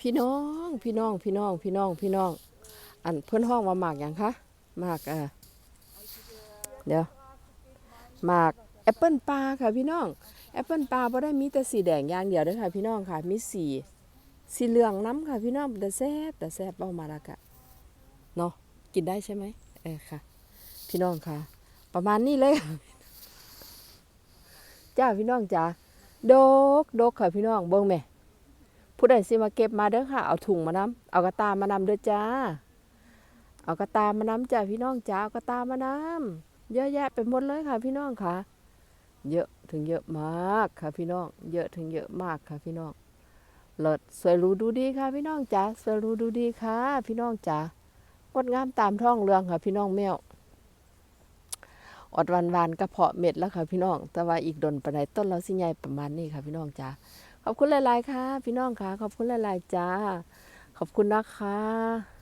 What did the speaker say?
พี่น้องพี่น้องพี่น้องพี่น้องพี่น้อง อันเพื่อนห้องว่าหมากอย่างคะหมากเอ่อเดี๋ยวหมากแอปเปิลปลาค่ะพี่น้องแอปเปิลปลาบ่ได้มีแต่สีแดงอย่างเดียวเด้อค่ะพี่น้องค่ะ มีสีสีเหลืองน้ำค่ะพี่น้องแต่แซ่บแต่แซ่บเบ้ามาละกะเนาะกินได้ใช่ไหมเออค่ะ พี่น้องค่ะ ประมาณนี้เลยจ้าพี่น้องจ้าดกดกค่ะพี่น้องเบิ่งแม่ ผู้ใดสิมาเก็บมาเด้อค่ะ เอาถุงมานำเอากระตามานำเด้อจ้า เอากระตามานำจ้าพี่น้องจ้าเอากระตามานำเยอะแยะไปหมดเลยค่ะ พี่น้องค่ะ เยอะถึงเยอะมากค่ะพี่น้อง เยอะถึงเยอะมากค่ะพี่น้องเลิศสวยรู้ดูดีค่ะ พี่น้องจ้าสวยรู้ดูดีค่ะ พี่น้องจ้างดงามตามท้องเรืองค่ะ พี่น้องแมวอดวันวานกระเพาะเม็ดแล้วค่ะ พี่น้อง แต่ว่าอีกดนปานใดต้นเราสิใหญ่ประมาณนี้ค่ะ พี่น้องจ้า ขอบคุณหลาย ๆ ค่ะ พี่น้องค่ะ ขอบคุณหลาย ๆ จ้า ขอบคุณนะคะ